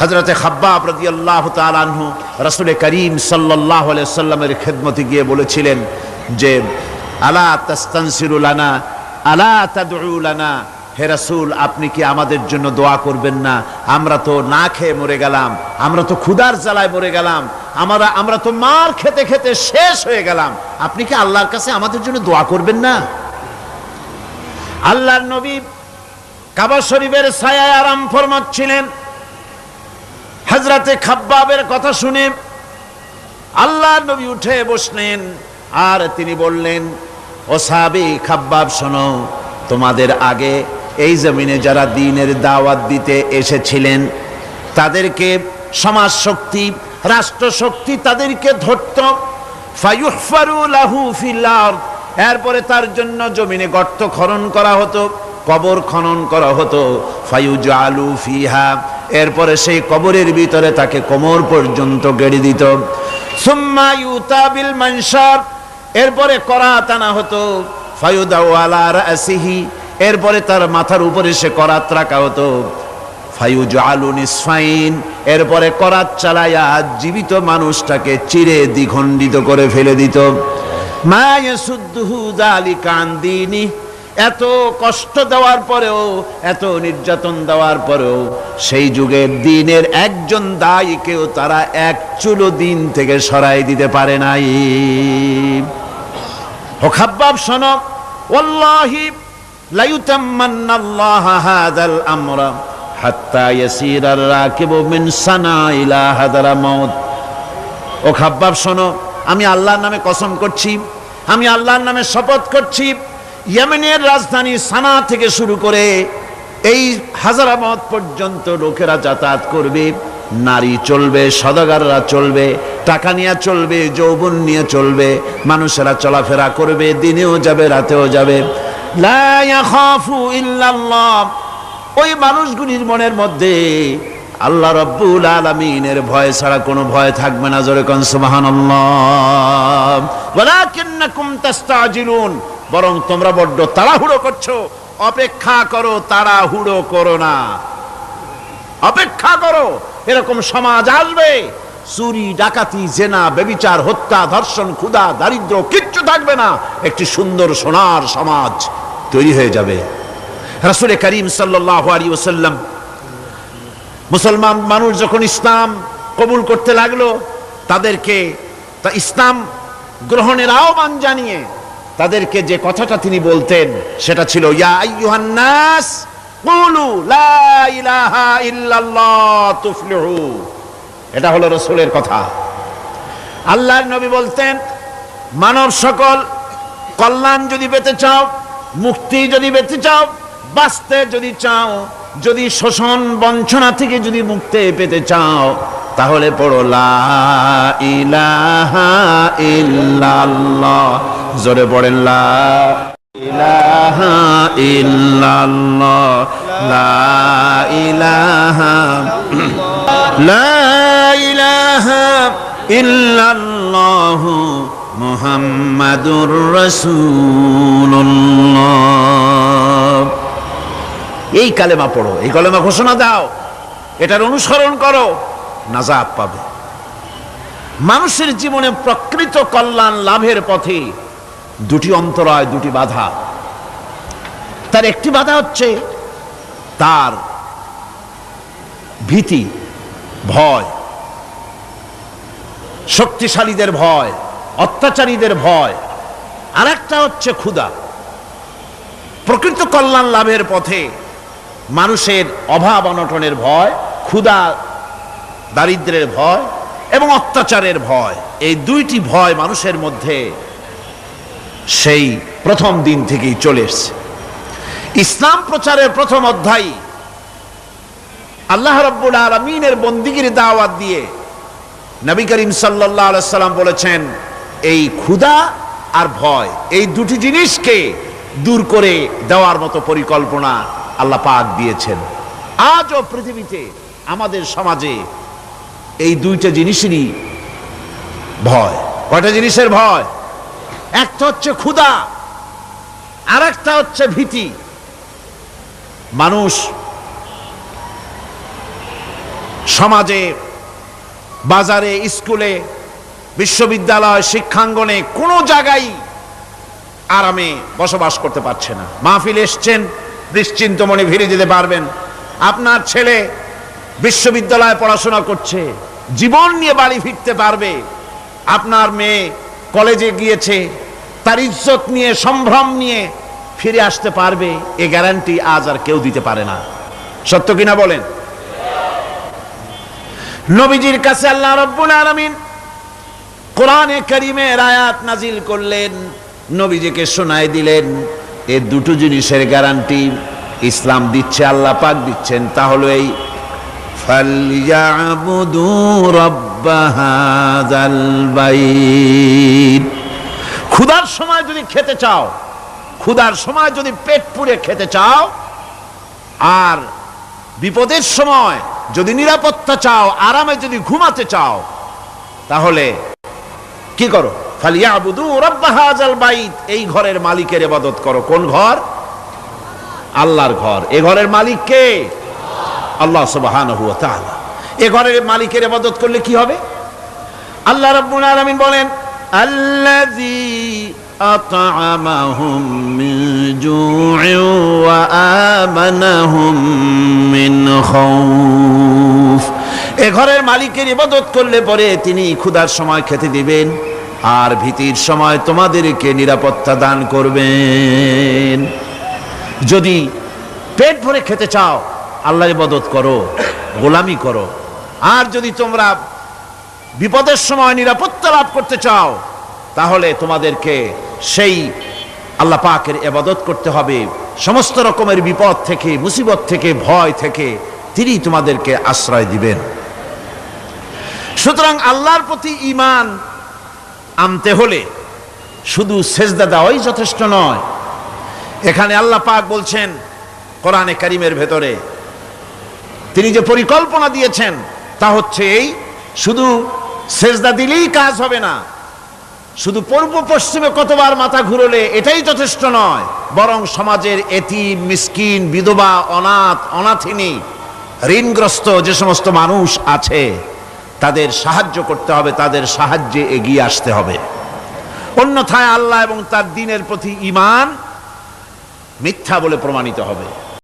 হজরতে খাব্বাব রাজি আল্লাহ তালাহু রসুল করিম সাল্লাহ সাল্লামের খেদমতে গিয়ে বলেছিলেন যে, আলা তাস্তানসিরুলানা আলা তাদুলানা হে রাসূল, আপনি কি আমাদের জন্য দোয়া করবেন না? আমরা তো না খেয়ে মরে গেলাম, আমরা তো ক্ষুধার জ্বালায় মরে গেলাম, আমরা আমরা তো মার খেতে খেতে শেষ হয়ে গেলাম, আপনি কি আল্লাহর কাছে আমাদের জন্য দোয়া করবেন না? আল্লাহর নবী কাবা শরীফের ছায়ায় আরাম ফরমাচ্ছিলেন। হজরতে খাব্বাবের কথা শুনে আল্লাহ নবী উঠে বসলেন আর তিনি বললেন, ও সাহাবি খাব্বাব, শোনো, তোমাদের আগে এই জমিনে যারা দিনের দাওয়াত দিতে এসেছিলেন, তাদেরকে সমাজ শক্তি রাষ্ট্র শক্তি তাদেরকে ধরত। এরপরে তার জন্য জমিনে গর্ত খনন করা হতো, কবর খনন করা হতো ফায়ুজ আলু ফিহা এরপরে সেই কবরের ভিতরে তাকে কোমর পর্যন্ত গেড়ে দিত। সুম্মা ইউতাবিল মানসার, এরপরে করাত আনা হতো। ফায়ুদাওয়ালা রাসিহি, এরপরে তার মাথার উপরে সে করাত রাখা হতো। ফায়ুজ আলু নিসফাইন, এরপরে করাত চালাইয়া জীবিত মানুষটাকে চিরে দ্বিখণ্ডিত করে ফেলে দিত। মায়াসুদ্দুহু যালিকা আন দীনি এত কষ্ট দেওয়ার পরেও, এত নির্যাতন দেওয়ার পরেও, সেই যুগের দিনের একজন দায়ীকেও তারা এক চুলো দিন থেকে সরাই দিতে পারে নাই। ও খাব্বাব, শোনো। ওয়াল্লাহি লাইউতাম্মান্নাল্লাহ হাদাল আমরা হাত্তা ইয়াসিরার রাকিবু মিন সানা ইলা ও খাব্বাব, শোনো, আমি আল্লাহর নামে কসম করছি, আমি আল্লাহর নামে শপথ করছি ইয়েমেনের রাজধানী সানা থেকে শুরু করে এই হাজারাবাদ পর্যন্ত লোকেরা যাতায়াত করবে। নারী চলবে, সদাগাররা চলবে, টাকা নিয়ে চলবে, যৌবন নিয়ে চলবে, মানুষেরা চলাফেরা করবে, দিনেও যাবে, রাতেও যাবে। ওই মানুষগুলির মনের মধ্যে আল্লাহ রব্বুল আলমিনের ভয় ছাড়া কোনো ভয় থাকবে না, জোরে কন সুবহানাল্লাহ। বরং তোমরা বড্ড তাড়াহুড়ো করছ। অপেক্ষা করো, তাড়াহুড়ো করো না। অপেক্ষা করো, এরকম সমাজ আসবে। চুরি, ডাকাতি, জেনা বেবিচার হত্যা, ধর্ষণ, ক্ষুধা, দারিদ্র, কিচ্ছু থাকবে না। একটি সুন্দর সোনার সমাজ তৈরি হয়ে যাবে। রাসুল করিম সাল্লাহ ওসাল্লাম মুসলমান মানুষ যখন ইসলাম কবুল করতে লাগল, তাদেরকে তা ইসলাম গ্রহণের আহ্বান জানিয়ে তাদেরকে যে কথাটা তিনি বলতেন, সেটা ছিল লা ইলাহা এটা হলো রসুলের কথা। আল্লাহর নবী বলতেন, মানব সকল কল্যাণ যদি পেতে চাও, মুক্তি যদি পেতে চাও, বাঁচতে যদি চাও, যদি শোষণ বঞ্চনা থেকে যদি মুক্তি পেতে চাও, তাহলে পড়ো, লা ইলাহা ইল্লাল্লাহ। জোরে পড়েন লা ইলাহা লা ইলাহা লা ইলাহা এই কালেমা পড়ো, এই কালেমা ঘোষণা দাও, এটার অনুসরণ করো, নাজাব পাবে। মানুষের জীবনে প্রকৃত কল্যাণ লাভের পথে দুটি অন্তরায় দুটি বাধা। তার একটি বাধা হচ্ছে তার ভীতি, ভয়, শক্তিশালীদের ভয়, অত্যাচারীদের ভয়। আর একটা হচ্ছে ক্ষুধা। প্রকৃত কল্যাণ লাভের পথে মানুষের অভাব অনটনের ভয়, ক্ষুধা, দারিদ্রের ভয় এবং অত্যাচারের ভয়। এই দুইটি ভয় মানুষের মধ্যে সেই প্রথম দিন থেকেই চলে এসছে। ইসলাম প্রচারের প্রথম অধ্যায়, আল্লাহ রব্বুল আলমিনের বন্দিগির দাওয়াত দিয়ে নবী করিম সাল্লাহ সাল্লাম বলেছেন, এই ক্ষুধা আর ভয়, এই দুটি জিনিসকে দূর করে দেওয়ার মতো পরিকল্পনা আল্লাহ পাক দিয়েছেন। আজও পৃথিবীতে, আমাদের সমাজে এই দুইটা জিনিসেরই ভয়। কয়টা জিনিসের ভয়? একটা হচ্ছে ক্ষুধা আর একটা হচ্ছে ভীতি। মানুষ সমাজে, বাজারে, স্কুলে, বিশ্ববিদ্যালয়, শিক্ষাঙ্গনে কোনো জায়গায় আরামে বসবাস করতে পারছে না। মাহফিল এসছেন নিশ্চিন্ত মনে ফিরে যেতে পারবেন। আপনার ছেলে বিশ্ববিদ্যালয়ে পড়াশোনা করছে, জীবন নিয়ে বাড়ি ফিরতে পারবে। আপনার মেয়ে কলেজে গিয়েছে তার ইজ্জত নিয়ে, সম্ভ্রম নিয়ে ফিরে আসতে পারবে, এ গ্যারান্টি আজ আর কেউ দিতে পারে না। সত্য কিনা বলেন? নবীজির কাছে আল্লাহ রব্বুল আলামিন কোরআনে করিমের আয়াত নাজিল করলেন, নবীজিকে শোনায় দিলেন, এ দুটো জিনিসের গ্যারান্টি ইসলাম দিচ্ছে, আল্লাহ পাক দিচ্ছেন তাহলে এই ফালিয়াবুদু রব্ব হাযাল বাইত। ক্ষুধার সময় যদি খেতে চাও, ক্ষুধার সময় যদি পেট পুড়ে খেতে চাও, আর বিপদের সময় যদি নিরাপত্তা চাও, আরামে যদি ঘুমাতে চাও, তাহলে কি করো? বাইত। এই ঘরের মালিকের ইবাদত করো। কোন ঘর? আল্লাহর ঘর। এ ঘরের মালিক কে? আল্লাহ সুবহানাহু এ ঘরের মালিকের ইবাদত করলে কি হবে? আল্লাহ রাব্বুল আলামিন বলেন আত'আমাহুম মিন জু'ইন ওয়া আমানাহুম মিন খাউফ এ ঘরের মালিকের ইবাদত করলে পরে তিনি ক্ষুধার সময় খেতে দিবেন, আর ভীতির সময় তোমাদেরকে নিরাপত্তা দান করবেন। যদি পেট ভরে খেতে চাও, আল্লাহর ইবাদত করো, গোলামি করো। আর যদি তোমরা বিপদের সময় নিরাপত্তা লাভ করতে চাও, তাহলে তোমাদেরকে সেই আল্লাহ পাকের এবাদত করতে হবে। সমস্ত রকমের বিপদ থেকে, মুসিবত থেকে, ভয় থেকে তিনি তোমাদেরকে আশ্রয় দিবেন। সুতরাং আল্লাহর প্রতি ঈমান আনতে হলে শুধু সেজদা দেওয়াই যথেষ্ট নয়। এখানে আল্লাহ পাক বলছেন কোরআনে কারিমের ভেতরে, তিনি যে পরিকল্পনা দিয়েছেন তা হচ্ছে এই, শুধু সেজদা দিলেই কাজ হবে না। শুধু পূর্ব পশ্চিমে কতবার মাথা ঘুরলে এটাই যথেষ্ট নয়, বরং সমাজের এতিম, মিসকিন, বিধবা, অনাথ, অনাথিনী, ঋণগ্রস্ত যে সমস্ত মানুষ আছে, তাদের সাহায্য করতে হবে, তাদের সাহায্যে এগিয়ে আসতে হবে। অন্যথায় আল্লাহ এবং তার দিনের প্রতি ইমান মিথ্যা বলে প্রমাণিত হবে।